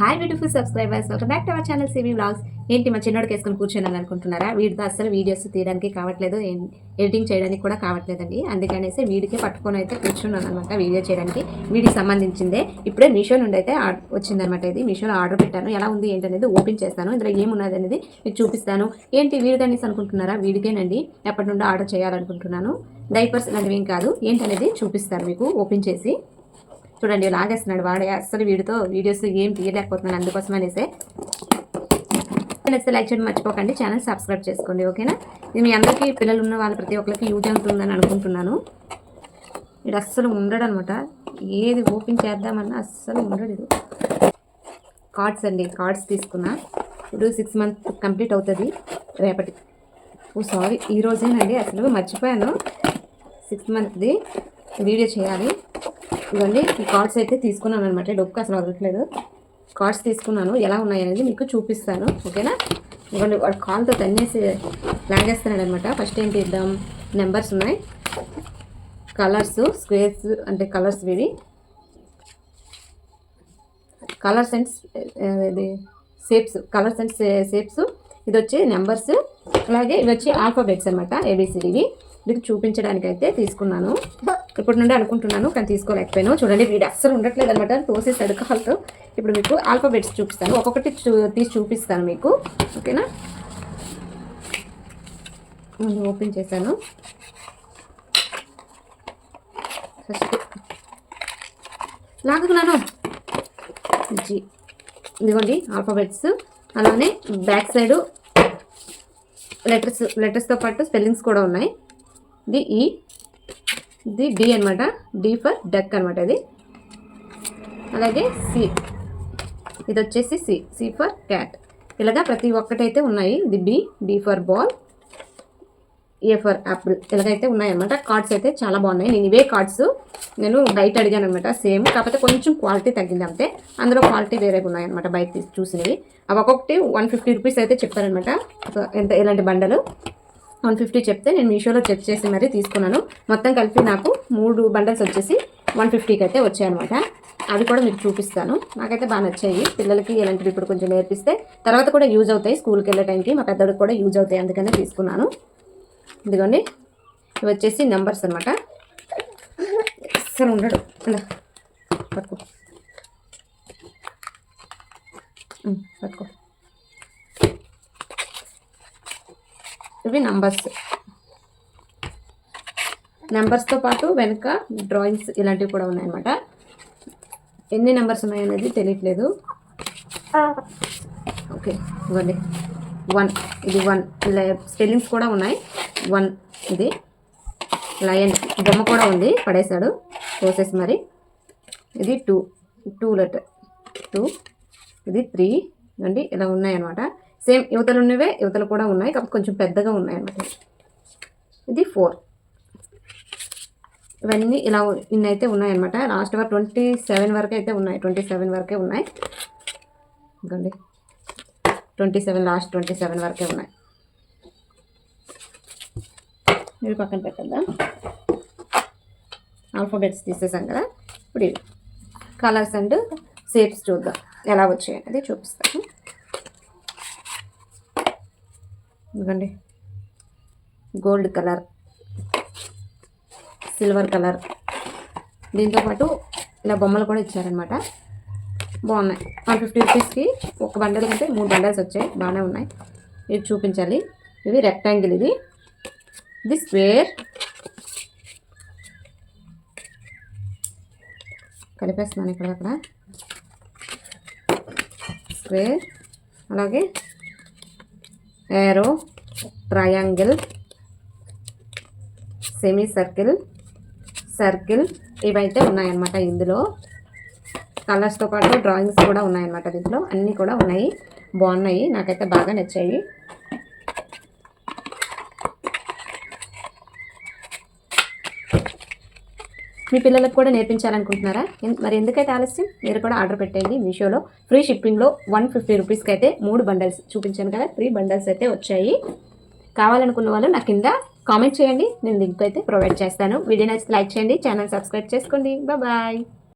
Hi beautiful subscribers welcome back to our channel CV blogs ఏంటి మా చిన్నోడికి వేసుకొని కూర్చున్నాను అనుకుంటున్నారా? వీడితో అసలు వీడియోస్ తీయడానికి కావట్లేదు. ఎడిటింగ్ చేయడానికి కూడా కావట్లేదండి. అందుకనేసి వీడికి పట్టుకొని అయితే కూర్చున్నాను అనమాట వీడియో చేయడానికి. వీడికి సంబంధించిందే. ఇప్పుడే మీషో నుండి అయితే వచ్చిందనమాట ఇది. మీషోలో ఆర్డర్ పెట్టాను. ఎలా ఉంది ఏంటనేది ఓపెన్ చేస్తాను. ఇందులో ఏమున్నది అనేది మీకు చూపిస్తాను. ఏంటి వీడికనేసి అనుకుంటున్నారా? వీడికేనండి. ఎప్పటి నుండి ఆర్డర్ చేయాలనుకుంటున్నాను. డైపర్స్ ఇలాంటివి ఏం కాదు. ఏంటనేది చూపిస్తాను మీకు ఓపెన్ చేసి. చూడండి లాగేస్తున్నాడు వాడే. అసలు వీడితో వీడియోస్ ఏం తీయలేకపోతున్నాను అందుకోసం అనేసి. నచ్చితే లైక్ చేయడం మర్చిపోకండి. ఛానల్ సబ్స్క్రైబ్ చేసుకోండి ఓకేనా? ఇది మీ అందరికీ పిల్లలు ఉన్న వాళ్ళు ప్రతి ఒక్కరికి యూజ్ అవుతుందని అనుకుంటున్నాను. ఇది అస్సలు ఉండడు అనమాట ఏది ఓపెన్ చేద్దామన్నా అస్సలు ఉండడు ఇది కార్డ్స్ అండి కార్డ్స్ తీసుకున్నా. ఇప్పుడు సిక్స్ మంత్ కంప్లీట్ అవుతుంది రేపటి. ఓ సారీ ఈ రోజేనండి. అసలు మర్చిపోయాను. సిక్స్ మంత్ది వీడియో చేయాలి. ఇవ్వండి. ఈ కార్డ్స్ అయితే తీసుకున్నాను అనమాట డొక్కు అసలు వదలట్లేదు. కార్డ్స్ తీసుకున్నాను. ఎలా ఉన్నాయనేది మీకు చూపిస్తాను. ఓకేనా? ఇవ్వండి. వాడు కాల్తో తన్నేసి లాగేస్తున్నాడు అనమాట ఫస్ట్ ఏంటి ఇద్దాం? నెంబర్స్ ఉన్నాయి. కలర్స్ స్క్వేర్స్ అంటే కలర్స్ ఇవి కలర్స్ అండ్ ఇది షేప్స్ కలర్స్ అండ్ షేప్స్ ఇది వచ్చి నెంబర్స్ అలాగే ఇవి వచ్చి ఆల్ఫాబెట్స్ అనమాట ఏబిసిడివి మీకు చూపించడానికి అయితే తీసుకున్నాను ఇప్పటి నుండి అనుకుంటున్నాను కానీ తీసుకోలేకపోయాను. చూడండి వీడు అస్సలు ఉండట్లేదు అనమాట. తోసేసి కాల్తో ఇప్పుడు మీకు ఆల్ఫాబెట్స్ చూపిస్తాను. ఒక్కొక్కటి తీసి చూపిస్తాను మీకు. ఓకేనా? ముందు ఓపెన్ చేశాను. ఫస్ట్. లాగుతున్నాను జీ. ఇదిగోండి ఆల్ఫాబెట్స్. అలానే బ్యాక్ సైడ్ లెటర్స్ లెటర్స్తో పాటు స్పెల్లింగ్స్ కూడా ఉన్నాయి. ఇది ఈ. ఇది డి అనమాట డి ఫర్ డక్ అనమాట ఇది. అలాగే సి ఇది వచ్చేసి సి సి ఫర్ క్యాట్ ఇలాగా ప్రతి ఒక్కటైతే ఉన్నాయి. ఇది B B for ball A for apple ఇలాగైతే ఉన్నాయన్నమాట కార్డ్స్ అయితే చాలా బాగున్నాయి. నేను ఇవే కార్డ్స్ నేను బయట అడిగాను అనమాట సేమ్ కాకపోతే కొంచెం క్వాలిటీ తగ్గింది అంతే. అందులో క్వాలిటీ వేరేగా ఉన్నాయన్నమాట బయట చూసినవి. అవి ఒక్కొక్కటి వన్ ఫిఫ్టీ రూపీస్ అయితే చెప్పారనమాట ఎంత ఇలాంటి బండలు? వన్ ఫిఫ్టీ చెప్తే నేను మీషోలో చెక్ చేసి మరీ తీసుకున్నాను. మొత్తం కలిపి నాకు మూడు బండల్స్ వచ్చేసి వన్ ఫిఫ్టీకి అయితే వచ్చాయన్నమాట. అవి కూడా మీకు చూపిస్తాను. నాకైతే బాగా నచ్చాయి. పిల్లలకి ఇలాంటివి ఇప్పుడు కొంచెం నేర్పిస్తే తర్వాత కూడా యూజ్ అవుతాయి. స్కూల్కి వెళ్ళే టైంకి మా పెద్దడికి కూడా యూజ్ అవుతాయి. అందుకనే తీసుకున్నాను. ఇదిగోండి. ఇవి వచ్చేసి నెంబర్స్ అనమాట అసలు ఉండడు పట్టుకో. పట్టుకో. ఇవి నంబర్స్ నెంబర్స్తో పాటు వెనుక డ్రాయింగ్స్ ఇలాంటివి కూడా ఉన్నాయన్నమాట. ఎన్ని నెంబర్స్ ఉన్నాయనేది తెలియట్లేదు. ఓకే ఇవ్వండి. వన్ ఇది వన్ స్పెల్లింగ్స్ కూడా ఉన్నాయి. వన్ ఇది. లయన్ బొమ్మ కూడా ఉంది పడేశాడు కోసెస్ మరి. ఇది టూ టూ లెటర్ టూ ఇది త్రీ అండి ఇలా ఉన్నాయన్నమాట. సేమ్ యువతలు ఉన్నవే యువతలు కూడా ఉన్నాయి కాబట్టి కొంచెం పెద్దగా ఉన్నాయి అన్నమాట ఇది ఫోర్ ఇవన్నీ ఇలా ఇన్నైతే ఉన్నాయన్నమాట. లాస్ట్ వరకు ట్వంటీ సెవెన్ వరకు అయితే ఉన్నాయి. ట్వంటీ సెవెన్ వరకే ఉన్నాయి. ఇంకండి twenty seven last twenty seven వరకే ఉన్నాయి. ఇవి పక్కన పెట్టద్దాం. ఆల్ఫాబెట్స్ తీసేసాం కదా. ఇప్పుడు కలర్స్ అండ్ షేప్స్ చూద్దాం. ఎలా వచ్చాయి అనేది చూపిస్తాను. ఇదిగోండి. Gold colour. Silver colour. దీంతోపాటు ఇలా బొమ్మలు కూడా ఇచ్చారనమాట బాగున్నాయి. వన్ ఫిఫ్టీ రూపీస్కి ఒక బండల్ కంటే మూడు బండల్స్ వచ్చాయి. బాగానే ఉన్నాయి. ఇది చూపించాలి. ఇది రెక్టాంగిల్ ఇది. ఇది స్క్వేర్ కలిపేస్తున్నాను ఇక్కడ అక్కడ స్క్వేర్ అలాగే arrow triangle semi circle circle ఇవైతే ఉన్నాయన్నమాట ఇందులో. కలర్స్తో పాటు డ్రాయింగ్స్ కూడా ఉన్నాయన్నమాట దీంట్లో. అన్నీ కూడా ఉన్నాయి. బాగున్నాయి. నాకైతే బాగా నచ్చాయి. మీ పిల్లలకు కూడా నేర్పించాలనుకుంటున్నారా? మరి ఎందుకైతే ఆలస్యం? మీరు కూడా ఆర్డర్ పెట్టండి మీషోలో. ఫ్రీ షిప్పింగ్లో వన్ ఫిఫ్టీ రూపీస్కి అయితే మూడు బండల్స్ చూపించాను కదా త్రీ బండల్స్ అయితే వచ్చాయి. కావాలనుకున్న వాళ్ళు నా కింద కామెంట్ చేయండి. నేను లింక్ అయితే ప్రొవైడ్ చేస్తాను. వీడియో నచ్చితే లైక్ చేయండి ఛానల్ సబ్స్క్రైబ్ చేసుకోండి. బాయ్.